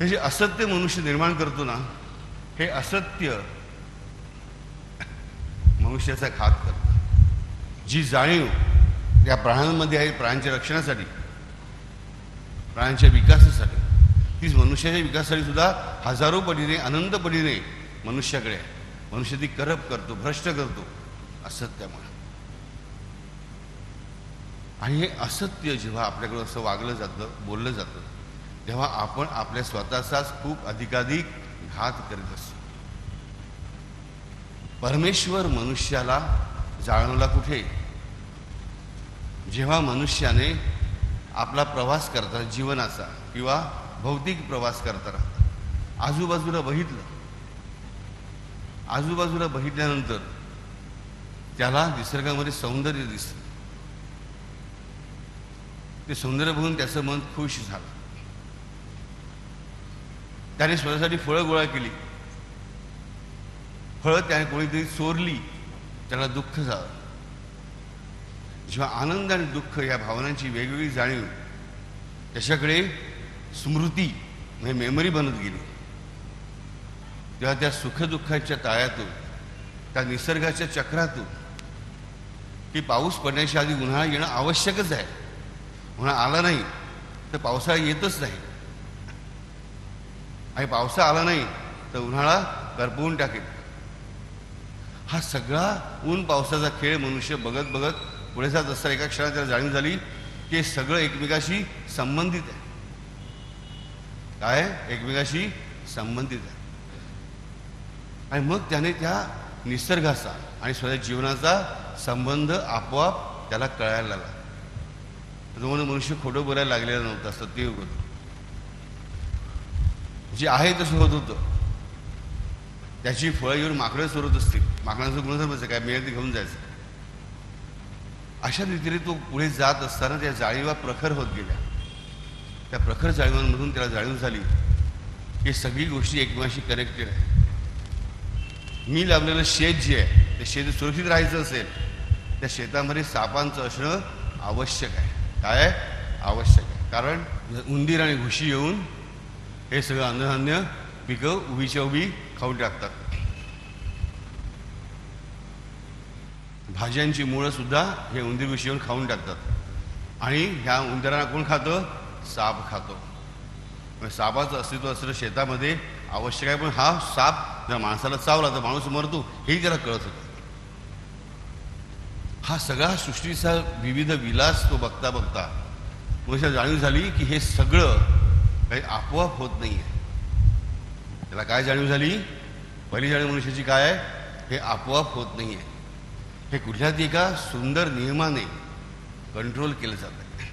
हे जे असत्य मनुष्य निर्माण करतो ना हे असत्य मनुष्याचा घात करतं. जी जाणीव या प्राण्यांमध्ये आहे प्राण्यांच्या रक्षणासाठी प्राण्यांच्या विकासासाठी तीच मनुष्याच्या विकासासाठी सुद्धा हजारो पटीने अनंत पटीने मनुष्याकडे आहे. मनुष्य ती करप करतो भ्रष्ट करतो असत्यामुळे. आणि हे असत्य जेव्हा आपल्याकडं असं वागलं जातं बोललं जातं तेव्हा आपण आपल्या स्वतःचाच खूप अधिकाधिक घात करीत असतो. परमेश्वर मनुष्याला जाणवला कुठे? जेव्हा मनुष्याने आपला प्रवास करता जीवनाचा किंवा भौतिक प्रवास करताना आजूबाजूला बघितलं. आजूबाजूला बघितल्यानंतर त्याला निसर्गामध्ये सौंदर्य दिसलं ते सौंदर्य बघून त्याचं मन खुश झालं. त्याने स्वतःसाठी फळं गोळा केली. फळं त्याने कोणीतरी चोरली. त्याला दुःख झालं. जेव्हा आनंद आणि दुःख या भावनांची वेगवेगळी जाणीव त्याच्याकडे स्मृती म्हणजे मेमरी बनत गेली. तेव्हा त्या सुखदुःखाच्या ताळ्यातून त्या निसर्गाच्या चक्रातून की पाऊस पडण्याच्या आधी उन्हाळा येणं आवश्यकच आहे. उन्हाळा आला नाही तर पावसाळा येतच नाही. आणि पावसा आला नाही तर उन्हाळा करपवून टाकेल. हा सगळा ऊन पावसाचा खेळ मनुष्य बघत बघत पुढे जात असताना एका क्षणात त्याला जाणीव झाली की हे सगळं एकमेकाशी संबंधित आहे. काय? एकमेकाशी संबंधित आहे. आणि मग त्याने त्या निसर्गाचा आणि स्वतः जीवनाचा संबंध आपोआप त्याला कळायला लागला. त्यामुळे मनुष्य खोटं बोलायला लागलेला नव्हता सत्य होतं जे आहे तसं होत होतं. त्याची फळं येऊन माकडं सोडत असतील. माकडांचं गुणधर्मच काय? मिळेल ते घेऊन जायचं. अशा रीतीने तो पुढे जात असताना त्या जाळीवा प्रखर होत गेल्या. त्या प्रखर जाळीवांमधून त्याला जाणीव झाली की सगळी गोष्टी एकमेकांशी कनेक्टेड आहे मी लावलेलं शेत जे आहे ते शेत सुरक्षित राहायचं असेल त्या शेतामध्ये सापांचं असणं आवश्यक आहे. काय? आवश्यक आहे. कारण उंदीर आणि घुशी येऊन हे सगळं अन्नधान्य पिकं उभीच्या उभी खाऊन टाकतात भाज्यांची मुळं सुद्धा हे उंदीर घुशी खाऊन टाकतात आणि ह्या उंदरांना कोण खातं साप खातो सापाचं अस्तित्व असलं शेतामध्ये आवश्यक आहे पण हा साप जर माणसाला चावला तर माणूस मरतो हेही त्याला कळत होतं हा सगळा सृष्टीचा विविध विलास तो बघता बघता मनुष्याला जाणीव झाली की हे सगळं काही आपोआप होत नाही आहे त्याला काय जाणीव झाली? पहिली जाणीव मनुष्याची काय आहे? हे आपोआप होत नाही आहे हे कुठल्या एका सुंदर नियमाने कंट्रोल केलं जात. आहे